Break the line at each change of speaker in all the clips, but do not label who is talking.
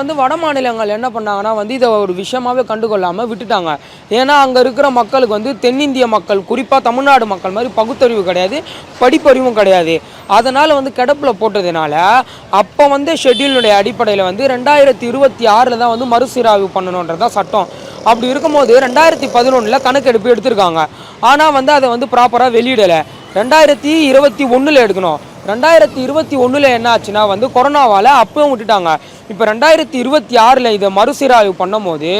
வந்து வட மாநிலங்கள் என்ன பண்ணாங்கன்னா வந்து இதை ஒரு விஷயமாவே கண்டுகொள்ளாமல் விட்டுட்டாங்க. ஏன்னா அங்கே இருக்கிற மக்களுக்கு வந்து தென்னிந்திய மக்கள் குறிப்பாக தமிழ்நாடு மக்கள் மாதிரி பகுத்தறிவு கிடையாது படிப்பறிவும் கிடையாது. அதனால் வந்து கிடப்பில் போட்டதுனால அப்போ வந்து ஷெட்யூலுடைய அடிப்படையில் வந்து ரெண்டாயிரத்தி இருபத்தி ஆறில் தான் வந்து மறுசீராய்வு பண்ணணுன்றதான் சட்டம். அப்படி இருக்கும்போது ரெண்டாயிரத்தி பதினொன்றில் கணக்கெடுப்பு எடுத்திருக்காங்க. ஆனால் வந்து அதை வந்து ப்ராப்பராக வெளியிடலை. ரெண்டாயிரத்தி இருபத்தி ஒன்றில் எடுக்கணும். ரெண்டாயிரத்தி இருபத்தி ஒன்றில் என்ன ஆச்சுன்னா வந்து கொரோனாவால் அப்பவும் விட்டுட்டாங்க. இப்போ ரெண்டாயிரத்தி இருபத்தி ஆறில் இதை மறுசீராய்வு பண்ணும்போது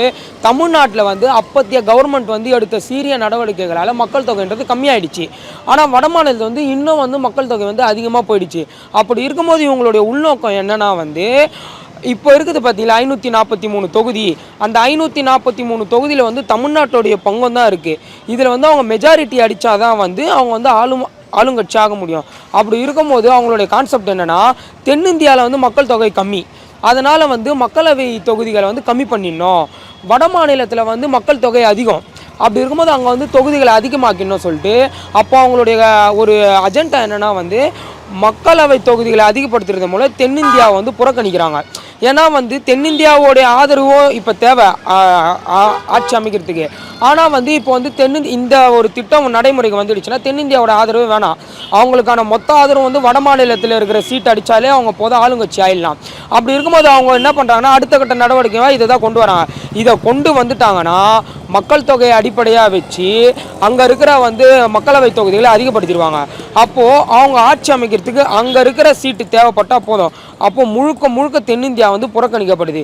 தமிழ்நாட்டில் வந்து அப்பத்திய கவர்மெண்ட் வந்து எடுத்த சீரிய நடவடிக்கைகளால் மக்கள் தொகைன்றது கம்மியாயிடுச்சு. ஆனால் வட மாநிலத்தில் வந்து இன்னும் வந்து மக்கள் தொகை வந்து அதிகமாக போயிடுச்சு. அப்படி இருக்கும்போது இவங்களுடைய உள்நோக்கம் என்னென்னா வந்து இப்போ இருக்குது பார்த்தீங்களா ஐநூற்றி நாற்பத்தி மூணு தொகுதி. அந்த ஐநூற்றி நாற்பத்தி மூணு தொகுதியில் வந்து தமிழ்நாட்டுடைய பங்கம் தான் இருக்குது இதில் வந்து அவங்க மெஜாரிட்டி அடித்தாதான் வந்து அவங்க வந்து ஆளும் ஆளுங்கட்சியாக முடியும். அப்படி இருக்கும்போது அவங்களுடைய கான்செப்ட் என்னென்னா தென்னிந்தியாவில் வந்து மக்கள் தொகை கம்மி. அதனால் வந்து மக்களவை தொகுதிகளை வந்து கம்மி பண்ணிடணும். வட மாநிலத்தில் வந்து மக்கள் தொகை அதிகம். அப்படி இருக்கும்போது அங்கே வந்து தொகுதிகளை அதிகமாக்கணும் சொல்லிட்டு அப்போ அவங்களுடைய ஒரு அஜெண்டா என்னென்னா வந்து மக்களவை தொகுதிகளை அதிகப்படுத்துறது மூலம் தென்னிந்தியாவை வந்து புறக்கணிக்கிறாங்க. ஏன்னா வந்து தென்னிந்தியாவோடைய ஆதரவும் இப்போ தேவை ஆட்சி அமைக்கிறதுக்கு. ஆனால் வந்து இப்போ வந்து தென்னு இந்த ஒரு திட்டம் நடைமுறைக்கு வந்துடுச்சுன்னா தென்னிந்தியாவோட ஆதரவு வேணாம். அவங்களுக்கான மொத்த ஆதரவு வந்து வட மாநிலத்தில் இருக்கிற சீட் அடித்தாலே அவங்க போதும் ஆளுங்கட்சி ஆயிடலாம். அப்படி இருக்கும்போது அவங்க என்ன பண்ணுறாங்கன்னா அடுத்த கட்ட நடவடிக்கையாக இதை தான் கொண்டு வராங்க. இதை கொண்டு வந்துட்டாங்கன்னா மக்கள் தொகையை அடிப்படையாக வச்சு அங்கே இருக்கிற வந்து மக்களவை தொகுதிகளை அதிகப்படுத்திடுவாங்க. அப்போது அவங்க ஆட்சி அமைக்கிறதுக்கு அங்கே இருக்கிற சீட்டு தேவைப்பட்டால் போதும். அப்போது முழுக்க முழுக்க தென்னிந்தியா வந்து புறக்கணிக்கப்படுது.